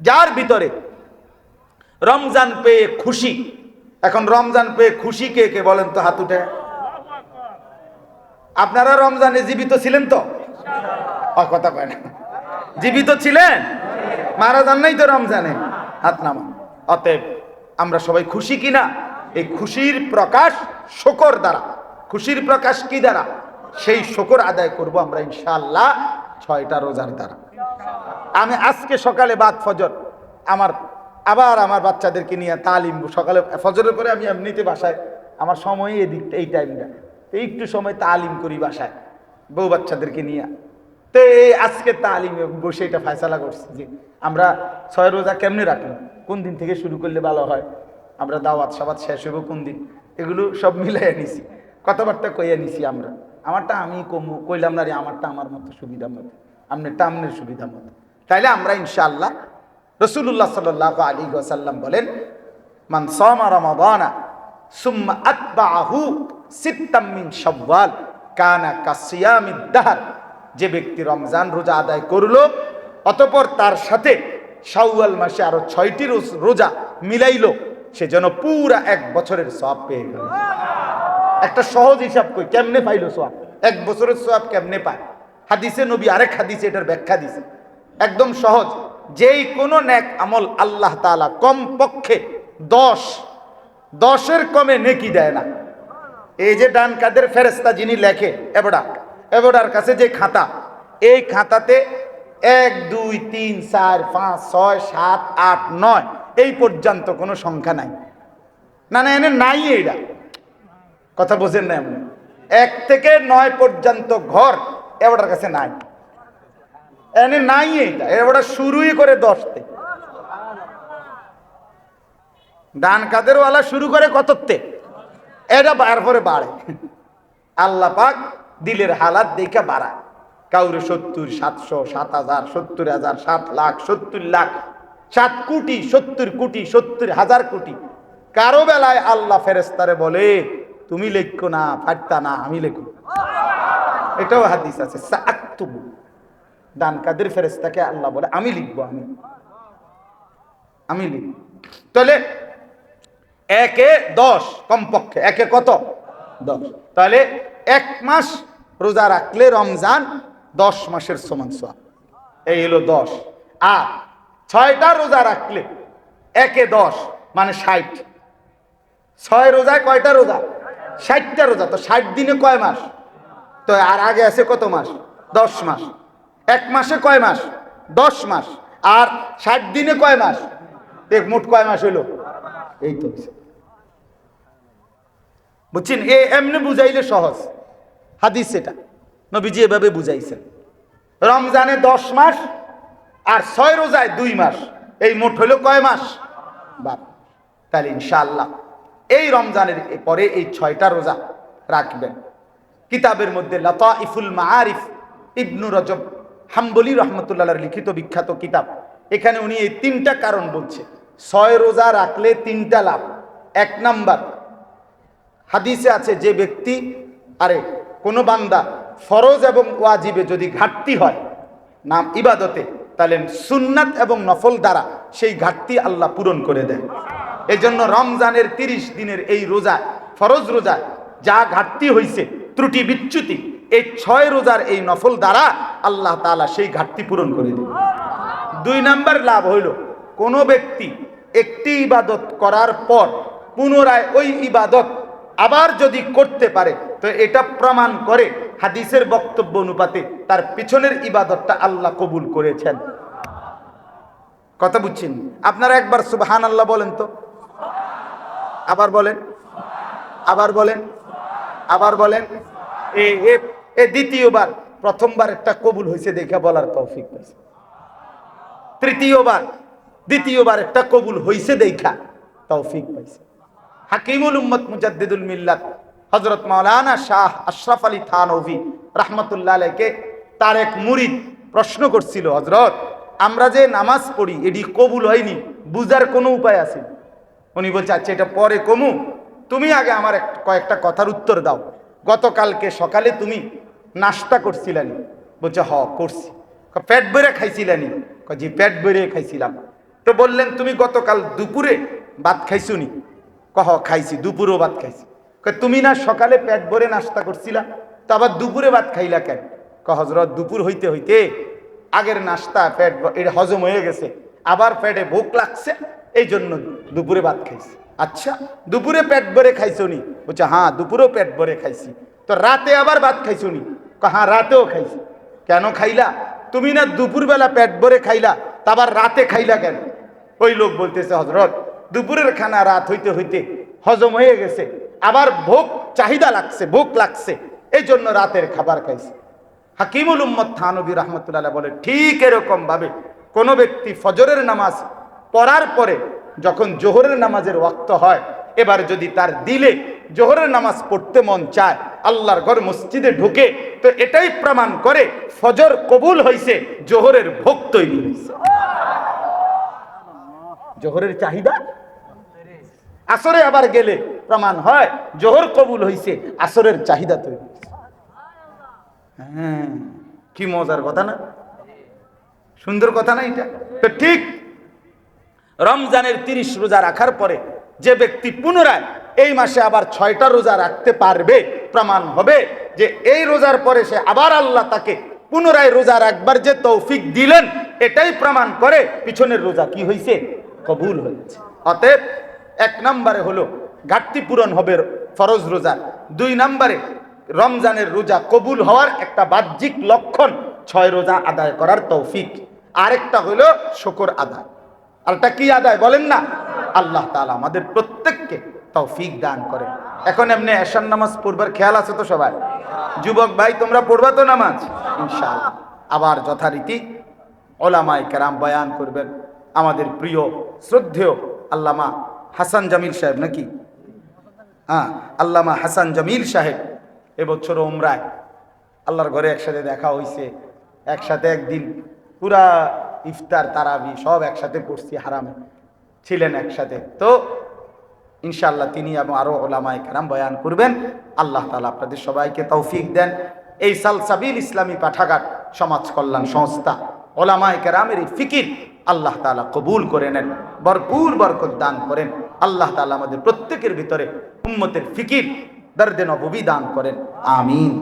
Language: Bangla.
যার ভিতরে রমজান পেয়ে খুশি। এখন রমজান পেয়ে খুশি কে কে বলেন তো হাত উঠে? আপনারা রমজানে জীবিত ছিলেন তো? কথা কয় না। জীবিত ছিলেন? মারা যান নাই তো রমজানে? হাত নামা অতএব আমরা সবাই খুশি কিনা? এই খুশির প্রকাশ শকর দ্বারা। খুশির প্রকাশ কি দ্বারা? সেই শকর আদায় করব আমরা ইনশাআল্লাহ ছয়টা রোজার দ্বারা। আমি আজকে সকালে বাদ ফজর, আমার আবার আমার বাচ্চাদেরকে নিয়ে তালিম, সকালে ফজরের পরে আমি এমনিতে বাসায়, আমার সময় এই দিকটা এই টাইমটা একটু সময় তালিম করি বাসায়, বউ বাচ্চাদেরকে নিয়ে। তো এই আজকে তালিমে বসে এটা ফয়সালা করছি যে, আমরা ছয় রোজা কেমনে রাখলাম? কোন দিন থেকে শুরু করলে ভালো হয়? আমরা দাওয়াত সাবাত শেষ হইব কোন দিন? এগুলো সব মিলাই নিছি। কথাবার্তা কইয়া নিছি আমরা। আমারটা আমি কমু, কইলাম না রে, আমারটা আমার মতো সুবিধা মতো। আপনারটা আপনার সুবিধা মতো। তাইলে আমরা ইনশাআল্লাহ রসুল্লাহ সাল আলী ওসাল্লাম বলেন, মান সুম্মা আতবাহু সিত্তাম মিন কানা যে ব্যক্তি রমজান রোজা আদায় করল, অতপর তার সাথে শাওয়াল মাসে আরও ছয়টি রোজ- রোজা মিলাইলো, সে যেন পুরা এক বছরের সব পেয়ে গেল। একটা সহজ হিসাব কই, কেমনে পাইলো সোয়াব এক বছরের সোয়াব কেমনে পায়? হাদিসে নবী আরেক হাদিসে এটার ব্যাখ্যা দিছে। একদম সহজ। যেই কোনো ন্যাক আমল আল্লাহ তাআলা কম পক্ষে দশ, দশের কমে নেকি দেয় না। এই যে ডান কাদের ফেরেস্তা যিনি লেখে, এবড়া, এবড়ার কাছে যে খাতা, এই খাতাতে এক, দুই, তিন, চার, পাঁচ, ছয়, সাত, আট, নয়, এই পর্যন্ত কোনো সংখ্যা নাই। না না, এনে নাই এইটা কথা বোঝেন না এমন। এক থেকে নয় পর্যন্ত ঘর এবাটার কাছে নাই। এনে নাই এইটা। এবারটা শুরুই করে দশতে। ডান কাদের ওয়ালা শুরু করে কততে? এটা তারপরে বাড়ে। আল্লাহ পাক দিলের হালাত দেখে বাড়ায়। কাউরে সত্তর, সাতশো, সাত হাজার, সত্তর হাজার, সাত লাখ, সত্তর লাখ, সাত কোটি, সত্তর কোটি, সত্তর হাজার কোটি। কারও বেলায় আল্লাহ ফেরেস্তারে বলে, তুমি লেখো না, ফাটতা না, আমি লেখো। এটাও হাদিস আছে, সাআক্তুবু। ডান কাদের ফেরেস্তাকে আল্লাহ বলে, আমি লিখব আমি। আমি লিখব। তাহলে একে দশ, কমপক্ষে, একে কত? দশ। তাহলে এক মাস রোজা রাখলে রমজান দশ মাসের সমান সোয়াব এই হলো দশ। আর ছয়টা রোজা রাখলে একে দশ মানে ষাট। ছয় রোজায় কয়টা রোজা? ষাটটা রোজা। তো ষাট দিনে কয় মাস? তো আর আগে আছে কত মাস? দশ মাস। এক মাসে কয় মাস? দশ মাস। আর ষাট দিনে কয় মাস? দেখ, মোট কয় মাস হইল? এই তো বুঝছেন? এ এমনি বুঝাইলে সহজ। হাদিস এটা। নবীজি এভাবে বুঝাইছেন। রমজানে দশ মাস আর ছয় রোজায় দুই মাস। এই মোট হইল কয় মাস? বারো তাহলে ইনশাল্লাহ এই রমজানের পরে এই ছয়টা রোজা রাখবেন। কিতাবের মধ্যে লতা ইফুল মাআরিফ ইবনু রজব হাম্বলি রহমতুল্লাহ লিখিত বিখ্যাত কিতাব। এখানে উনি এই তিনটা কারণ বলছে। ছয় রোজা রাখলে তিনটা লাভ। এক নাম্বার, হাদিসে আছে যে ব্যক্তি, আরে, কোনো বান্দা ফরজ এবং ওয়াজিবে যদি ঘাটতি হয় নাম ইবাদতে, তাহলে সুন্নাত এবং নফল দ্বারা সেই ঘাটতি আল্লাহ পূরণ করে দেয় এই জন্য রমজানের তিরিশ দিনের এই রোজা, ফরজ রোজা, যা ঘাটতি হয়েছে ত্রুটি বিচ্যুতি, এই ছয় রোজার এই নফল দ্বারা আল্লাহ তাআলা সেই ঘাটতি পূরণ করে দেয় দুই নাম্বার লাভ হইল, কোনো ব্যক্তি একটি ইবাদত করার পর পুনরায় ওই ইবাদত আবার যদি করতে পারে, তো এটা প্রমাণ করে হাদিসের বক্তব্য অনুপাতে তার পিছনের ইবাদতটা আল্লাহ কবুল করেছেন। কথা বুঝছেন? আপনারা একবার সুবহান আল্লাহ বলেন তো। আবার বলেন। আবার বলেন। আবার বলেন, এ দ্বিতীয়বার, প্রথমবার একটা কবুল হয়েছে দেখে বলার তৌফিক পাইছে। তৃতীয়বার, দ্বিতীয়বার একটা কবুল হইছে দেখা তৌফিক পাইছে। হাকিমুল উম্মত মুজাদ্দিদুল মিল্লাত হজরত মাওলানা শাহ আশরাফ আলী থানভি রহমতুল্লাহ আলাইকে তার এক মুরিদ প্রশ্ন করছিল হজরত আমরা যে নামাজ পড়ি, এটি কবুল হয়নি, বুঝার কোনো উপায় আছে? উনি বলছে আচ্ছা এটা পরে কমু। তুমি আগে আমার কয়েকটা কথার উত্তর দাও। গতকালকে সকালে তুমি নাস্তা করছিলেন। বলছে হ করছি। পেট ভরে খাইছিলেনি। ক, পেট ভরে খাইছিলাম। তো বললেন তুমি গতকাল দুপুরে ভাত খাইছো নি কহ খাইছি দুপুরেও ভাত খাইছি। তুমি না সকালে পেট ভরে নাস্তা করছিলা? তো আবার দুপুরে ভাত খাইলা কেন? ক হজরত দুপুর হইতে হইতে আগের নাস্তা পেট এটা হজম হয়ে গেছে। আবার পেটে ভোক লাগছে এই জন্য দুপুরে ভাত খাইছি। আচ্ছা দুপুরে পেট ভরে খাইছো নি বলছে হ্যাঁ দুপুরেও পেট ভরে খাইছি। তো রাতে আবার ভাত খাইছো নি হ্যাঁ রাতেও খাইছি। কেন খাইলা? তুমি না দুপুরবেলা পেট ভরে খাইলা, তা আবার রাতে খাইলা কেন? ওই লোক বলতেছে হজরত দুপুরের খানা রাত হইতে হইতে হজম হয়ে গেছে। আবার ভোগ চাহিদা লাগছে, ভোগ লাগছে। এই জন্য রাতের খাবার খাইছে। হাকিমুল উম্মদ থানবী রহমতুল্লাহ বলে, ঠিক এরকম ভাবে কোনো ব্যক্তি ফজরের নামাজ পড়ার পরে যখন জোহরের নামাজের ওয়াক্ত হয়, এবার যদি তার দিলে জোহরের নামাজ পড়তে মন চায়, আল্লাহর ঘর মসজিদে ঢুকে, তো এটাই প্রমাণ করে ফজর কবুল হয়েছে জোহরের ভোগ তৈরি হয়েছে জোহরের চাহিদা? আসরে আবার গেলে প্রমাণ হয়, জোহর কবুল হইছে, আসরের চাহিদা তৈরি হইছে। হ্যাঁ কি মজার কথা না? সুন্দর কথা না এটা? তো ঠিক রমজানের তিরিশ রোজা রাখার পরে যে ব্যক্তি পুনরায় এই মাসে আবার ছয়টা রোজা রাখতে পারবে, প্রমাণ হবে যে এই রোজার পরে সে আবার আল্লাহ তাকে পুনরায় রোজা রাখবার যে তৌফিক দিলেন, এটাই প্রমাণ করে পিছনের রোজা কি হয়েছে কবুল হয়েছে অতএব এক নম্বরে হলো, ঘাটতি পূরণ হবে ফরজ রোজা। দুই নম্বরে, রমজানের রোজা কবুল হওয়ার একটা বাহ্যিক লক্ষণ, ছয় রোজা আদায় করার তৌফিক। আরেকটা হলো শকর আদায়। আরটা কি আদায় বলেন না? আল্লাহ তালা আমাদের প্রত্যেককে তৌফিক দান করে এখন এমনি এশান নামাজ পড়বার খেয়াল আছে তো সবাই? যুবক ভাই, তোমরা পড়বা তো নামাজ? ইনশাআল্লাহ। আবার যথারীতি ওলামাই কেরাম বয়ান করবেন। আমাদের প্রিয়, শ্রদ্ধেয় আল্লামা হাসান জামিল সাহেব নাকি? হ্যাঁ আল্লামা হাসান জামিল সাহেব এবছর ওমরায় আল্লাহর ঘরে একসাথে দেখা হইছে। একসাথে একদিন পুরা ইফতার, তারাবি সব একসাথে পড়ছি, হারামে। ছিলেন একসাথে। তো ইনশাআল্লাহ তিনি এবং আরও ওলামায় কারাম বয়ান করবেন। আল্লাহ তালা আপনাদের সবাইকে তৌফিক দেন। এই সালসাবিল ইসলামী পাঠাগার সমাজ কল্যাণ সংস্থা, ওলামায় কেরামের এই ফিকির আল্লাহ তালা কবুল করে নেন, ভরপুর বরকত দান করেন। আল্লাহ তালা আমাদের প্রত্যেকের ভিতরে উম্মতের ফিকির, দর্দে নবী দান করেন। আমিন।